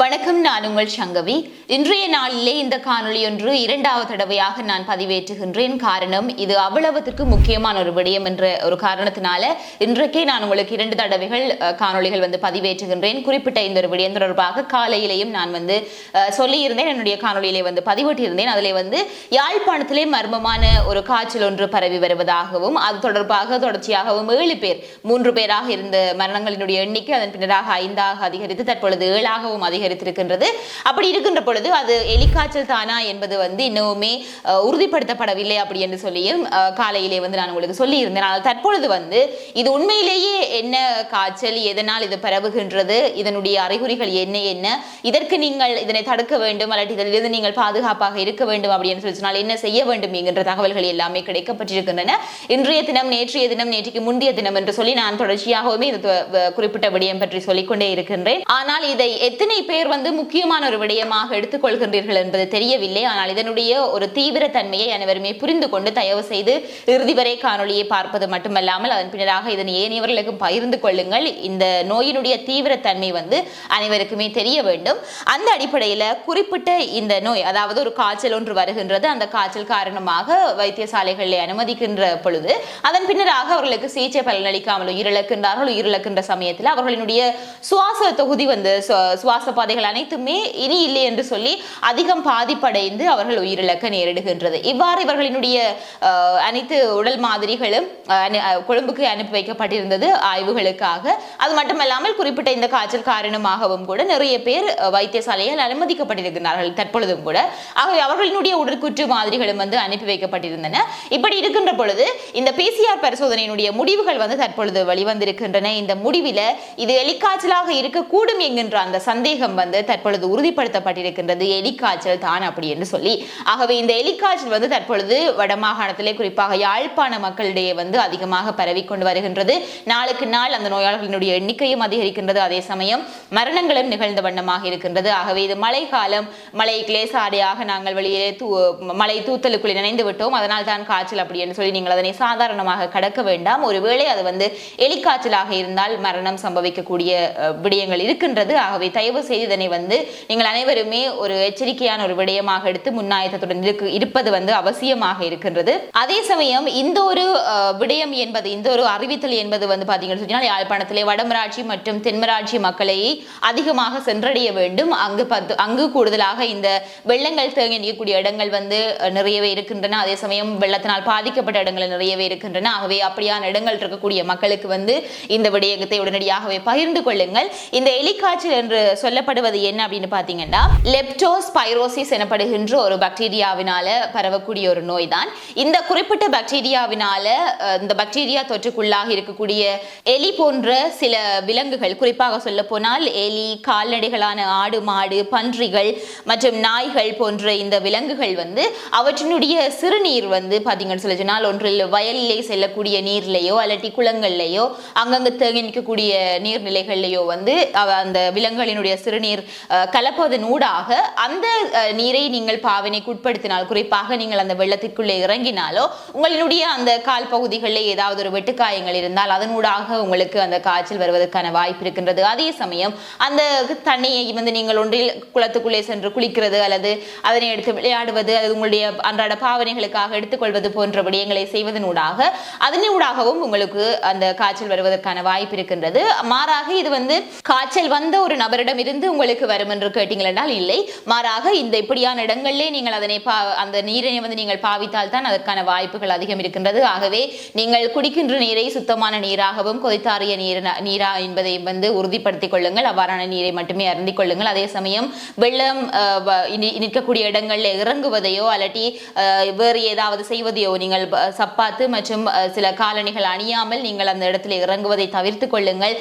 வணக்கம் நான் உங்கள் சங்கவி. இன்றைய நாளிலே இந்த காணொளி ஒன்று இரண்டாவது தடவையாக நான் பதிவேற்றுகின்றேன். காரணம் இது அவ்வளவுக்கு முக்கியமான ஒரு விடயம் என்ற ஒரு காரணத்தினால இன்றைக்கே நான் உங்களுக்கு இரண்டு தடவைகள் காணொளிகள் வந்து பதிவேற்றுகின்றேன். குறிப்பிட்ட இந்த ஒரு விடயம் தொடர்பாக காலையிலேயும் நான் வந்து சொல்லியிருந்தேன். என்னுடைய காணொளியிலே வந்து பதிவிட்டிருந்தேன் அதிலே வந்து யாழ்ப்பாணத்திலே மர்மமான ஒரு காய்ச்சல் ஒன்று பரவி வருவதாகவும் அது தொடர்பாக தொடர்ச்சியாகவும் ஏழு பேர் மூன்று பேராக இருந்த மரணங்களினுடைய எண்ணிக்கை அதன் பின்னராக ஐந்தாக அதிகரித்து தற்பொழுது ஏழாகவும் அதிகரித்திருக்கின்றது அப்படி இருக்கின்ற பொழுது அது எலிக்காய்ச்சல் தானா என்பது வந்து இன்னுமே உறுதிப்படுத்தப்படவில்லை அப்படி என்று சொல்லியும் காலையிலே வந்து நான் உங்களுக்கு சொல்லியிருந்தேன். ஆனால் தற்பொழுது வந்து இது உண்மையிலேயே என்ன காய்ச்சல் எதனால் இது பரவுகின்றது இதனுடைய அறிகுறிகள் என்ன என்ன இதற்கு நீங்கள் இதனை தடுக்க வேண்டும் அல்லது இதிலிருந்து நீங்கள் பாதுகாப்பாக இருக்க வேண்டும் அப்படின்னு சொல்லி சொன்னால் என்ன செய்ய வேண்டும் என்கின்ற தகவல்கள் எல்லாமே கிடைக்கப்பட்டிருக்கின்றன. இன்றைய தினம் நேற்றைய தினம் நேற்றைக்கு முந்தைய தினம் என்று சொல்லி நான் தொடர்ச்சியாகவுமே இது குறிப்பிட்ட விடயம் பற்றி சொல்லிக்கொண்டே இருக்கின்றேன். ஆனால் இதை எத்தனை பேர் பேர் வந்து முக்கியமான ஒரு விடயமாக எடுத்துக்கொள்கின்றீர்கள் என்பது தெரியவில்லை. ஆனால் இதனுடைய ஒரு தீவிர தன்மையை அனைவருமே புரிந்து கொண்டு தயவு செய்து இறுதி வரை காணொலியை பார்ப்பது மட்டுமல்லாமல் அதன் பின்னராக இதனை ஏனையவர்களுக்கும் பகிர்ந்து கொள்ளுங்கள். இந்த நோயினுடைய தீவிர தன்மை வந்து அனைவருக்குமே தெரிய வேண்டும். அந்த அடிப்படையில் குறிப்பிட்ட இந்த நோய் அதாவது ஒரு காய்ச்சல் ஒன்று வருகின்றது. அந்த காய்ச்சல் காரணமாக வைத்தியசாலைகளில் அனுமதிக்கின்ற பொழுது அதன் பின்னராக அவர்களுக்கு சிகிச்சை பலனளிக்காமல் உயிரிழக்கின்றார்கள் உயிரிழக்கின்ற சமயத்தில் அவர்களினுடைய சுவாச தொகுதி வந்து சுவாச பாதைகள் அனைத்துமே இனி இல்லை என்று சொல்லி அதிகம் பாதிப்படைந்து அவர்கள் உயிரிழக்க நேரிடுகின்றது. இவ்வாறு இவர்களினுடைய அனைத்து உடல் மாதிரிகளும் கொழும்புக்கு அனுப்பி வைக்கப்பட்டிருந்தது ஆய்வுகளுக்காக. அது மட்டுமல்லாமல் குறிப்பிட்ட இந்த காய்ச்சல் காரணமாகவும் கூட நிறைய பேர் வைத்தியசாலையில் அனுமதிக்கப்பட்டிருக்கிறார்கள் தற்பொழுதும் கூட. ஆகவே அவர்களினுடைய உடற்குற்று மாதிரிகளும் வந்து அனுப்பி வைக்கப்பட்டிருந்தன. இப்படி இருக்கின்ற பொழுது இந்த பிசிஆர் பரிசோதனையினுடைய முடிவுகள் வந்து தற்பொழுது வெளிவந்திருக்கின்றன இந்த முடிவில் இது எலிக்காய்ச்சலாக இருக்கக்கூடும் என்கின்ற அந்த சந்தேகம் வந்து தற்பொழுது உறுதிப்படுத்தப்பட்டிருக்கின்றது. எலிக்காய்ச்சல் தான் அப்படி என்று சொல்லி. ஆகவே இந்த எலிக்காய்ச்சல் வந்து தற்பொழுது வடமாகாணத்திலே குறிப்பாக யாழ்ப்பாண மக்களிடையே வந்து அதிகமாக பரவிக்கொண்டு வருகின்றது. நாளுக்கு நாள் அந்த நோயாளர்களினுடைய எண்ணிக்கையும் அதிகரிக்கின்றது. அதே சமயம் மரணங்களும் நிகழ்ந்த வண்ணமாக இருக்கின்றது. ஆகவே இது மழை காலம் மழை கிளேசாடையாக நாங்கள் வெளியே தூ மழை தூத்தலுக்குள் நினைந்து விட்டோம். அதனால் தான் காய்ச்சல் அப்படி என்று சொல்லி நீங்கள் அதனை சாதாரணமாக கடக்க வேண்டாம். ஒருவேளை அது வந்து எலிக்காய்ச்சலாக இருந்தால் மரணம் சம்பவிக்கக்கூடிய விடயங்கள் இருக்கின்றது. ஆகவே தயவு செய்து இதனை வந்து நீங்கள் அனைவருமே ஒரு எச்சரிக்கையான ஒரு விடயமாக எடுத்து முன்னாயத்தத்துடன் இருக்கு இருப்பது வந்து அவசியமாக இருக்கின்றது. அதே சமயம் இந்த ஒரு விடயம் என்பது இந்த ஒரு அறிவித்தல் என்பது வந்து பார்த்தீங்கன்னு சொன்னால் யாழ்ப்பாணத்திலே வடமராட்சி மற்றும் தென்மராட்சி மக்களை அதிகமாக சென்றடைய வேண்டும். அங்கு பத்து அங்கு கூடுதலாக இந்த வெள்ளங்கள் தேங்கி நிற்கக்கூடிய இடங்கள் வந்து நிறையவே இருக்கின்றன. அதே சமயம் வெள்ளத்தினால் பாதிக்கப்பட்ட இடங்கள் நிறையவே இருக்கின்றன. ஆகவே அப்படியான இடங்கள் இருக்கக்கூடிய மக்களுக்கு வந்து இந்த விடயத்தை உடனடியாகவே பகிர்ந்து கொள்ளுங்கள். இந்த எலிக்காய்ச்சல் என்று சொல்ல சொல்லப்படுவது என்ன அப்படின்னு பார்த்தீங்கன்னா லெப்டோஸ்பைரோசிஸ் எனப்படுகின்ற ஒரு பாக்டீரியாவினால பரவக்கூடிய ஒரு நோய் தான் இந்த குறிப்பிட்ட பாக்டீரியாவினால இந்த பாக்டீரியா தொற்றுக்குள்ளாக இருக்கக்கூடிய எலி போன்ற சில விலங்குகள் குறிப்பாக சொல்ல போனால் எலி கால்நடைகளான ஆடு மாடு பன்றிகள் மற்றும் நாய்கள் போன்ற இந்த விலங்குகள் வந்து அவற்றினுடைய சிறுநீர் வந்து பார்த்தீங்கன்னு சொல்லி சொன்னால் ஒன்றில் வயலிலே செல்லக்கூடிய நீர்லையோ அல்லட்டி குளங்கள்லையோ அங்கங்கு தேங்கி நிற்கக்கூடிய நீர்நிலைகள்லையோ வந்து அந்த விலங்குகளினுடைய சிறு சிறுநீர் கலப்பதன் ஊடாக அந்த நீரை நீங்கள் பாவனைக்கு உட்படுத்தினால் குறிப்பாக நீங்கள் அந்த வெள்ளத்திற்குள்ளே இறங்கினாலோ உங்களுடைய அந்த கால் பகுதிகளில் ஏதாவது ஒரு வெட்டுக்காயங்கள் இருந்தால் அதன் ஊடாக உங்களுக்கு அந்த காய்ச்சல் வருவதற்கான வாய்ப்பு இருக்கின்றது. அதே சமயம் அந்த தண்ணியை வந்து நீங்கள் ஒன்றில் குளத்துக்குள்ளே சென்று குளிக்கிறது அல்லது அதனை எடுத்து விளையாடுவது அல்லது உங்களுடைய அன்றாட பாவனைகளுக்காக எடுத்துக்கொள்வது போன்ற விடயங்களை செய்வதன் ஊடாக அதன் ஊடாகவும் உங்களுக்கு அந்த காய்ச்சல் வருவதற்கான வாய்ப்பு இருக்கின்றது. மாறாக இது வந்து காய்ச்சல் வந்த ஒரு நபரிடம் இருந்து உங்களுக்கு வரும் என்று கேட்டீங்களென்றால் இல்லை. மாறாக இந்த இப்படியான இடங்களிலே நீங்கள் அதனை பா அந்த நீரினை வந்து நீங்கள் பாவித்தால் தான் அதற்கான வாய்ப்புகள் அதிகம் இருக்கின்றது. ஆகவே நீங்கள் குடிக்கின்ற நீரை சுத்தமான நீராகவும் கொதித்தாறிய நீர் நீரா என்பதை வந்து உறுதிப்படுத்திக் கொள்ளுங்கள். அவ்வாறான நீரை மட்டுமே அருந்திக் கொள்ளுங்கள். அதே சமயம் வெள்ளம் அஹ், நிற்கக்கூடிய இடங்களில் இறங்குவதையோ அல்லாட்டி அஹ், வேறு ஏதாவது செய்வதையோ நீங்கள் சப்பாத்து மற்றும் சில காலணிகள் அணியாமல் நீங்கள் அந்த இடத்துல இறங்குவதை தவிர்த்து கொள்ளுங்கள்.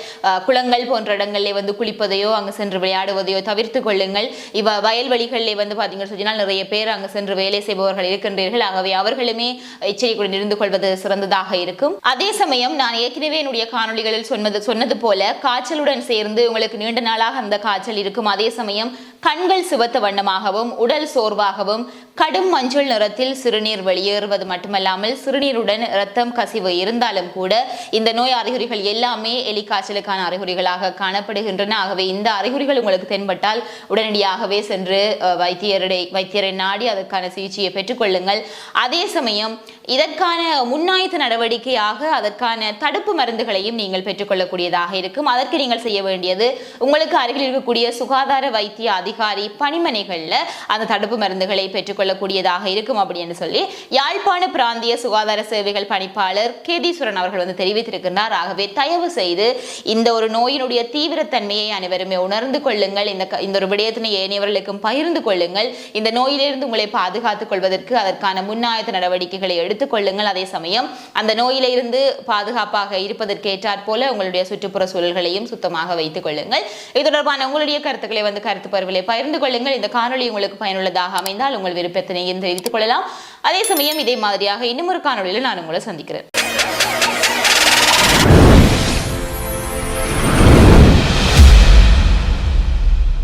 குளங்கள் போன்ற இடங்களில் வந்து குளிப்பதையோ அங்கு சென்று விளையாடுவதையோ தவிர்த்து கொள்ளுங்கள். இவ வயல்வெளிகளிலே வந்து பார்த்தீங்கன்னு சொன்னால் நிறைய பேர் அங்கு சென்று வேலை செய்பவர்கள் இருக்கின்றீர்கள். ஆகவே அவர்களுமே எச்சரிக்கையுடன் இருந்து கொள்வது சிறந்ததாக இருக்கும். அதே சமயம் நான் ஏற்கனவே என்னுடைய காணொளிகளில் சொன்னது சொன்னது போல காய்ச்சலுடன் சேர்ந்து உங்களுக்கு நீண்ட நாளாக அந்த காய்ச்சல் இருக்கும். அதே சமயம் கண்கள் சிவத்த வண்ணமாகவும் உடல் சோர்வாகவும் கடும் மஞ்சள் நிறத்தில் சிறுநீர் வெளியேறுவது மட்டுமல்லாமல் சிறுநீருடன் இரத்தம் கசிவு இருந்தாலும் கூட இந்த நோய் அறிகுறிகள் எல்லாமே எலிக்காய்ச்சலுக்கான அறிகுறிகளாக காணப்படுகின்றன. ஆகவே இந்த அறிகுறிகள் உங்களுக்கு தென்பட்டால் உடனடியாகவே சென்று வைத்தியரை வைத்தியருடைய வைத்தியரை நாடி அதற்கான சிகிச்சையை பெற்றுக்கொள்ளுங்கள் அதே சமயம் இதற்கான முன்னாயத்த நடவடிக்கையாக அதற்கான தடுப்பு மருந்துகளையும் நீங்கள் பெற்றுக்கொள்ளக்கூடியதாக இருக்கும். அதற்கு நீங்கள் செய்ய வேண்டியது உங்களுக்கு அருகில் இருக்கக்கூடிய சுகாதார வைத்திய அதிகாரி பணிமனைகளில் அந்த தடுப்பு மருந்துகளை கொள்ளக்கூடியதாக இருக்கும் அப்படின்னு சொல்லி யாழ்ப்பாண பிராந்திய சுகாதார சேவைகள் பணிப்பாளர் கேதீஸ்வரன் அவர்கள் வந்து தெரிவித்திருக்கின்றார். ஆகவே தயவு செய்து இந்த ஒரு நோயினுடைய தீவிரத்தன்மையை அனைவருமே உணர்ந்து கொள்ளுங்கள். இந்த இந்த ஒரு விடயத்தினை ஏனையவர்களுக்கும் பகிர்ந்து கொள்ளுங்கள். இந்த நோயிலிருந்து உங்களை பாதுகாத்துக் கொள்வதற்கு அதற்கான முன்னாயத்த நடவடிக்கைகளை எடுத்துக்கொள்ளுங்கள் அதே சமயம் அந்த நோயிலிருந்து பாதுகாப்பாக இருப்பதற்கு ஏற்றாற்போல உங்களுடைய சுற்றுப்புற சூழல்களையும் சுத்தமாக வைத்துக் கொள்ளுங்கள். இது தொடர்பான உங்களுடைய கருத்துக்களை வந்து கருத்து பருவிலை பகிர்ந்து கொள்ளுங்கள். இந்த காணொளி உங்களுக்கு பயனுள்ளதாக அமைந்தால் உங்கள் விருப்பத்தினையும் தெரிவித்துக் கொள்ளலாம்? அதே சமயம் இதே மாதிரியாக இன்னும் ஒரு காணொலியில் நான் உங்களை சந்திக்கிறேன்.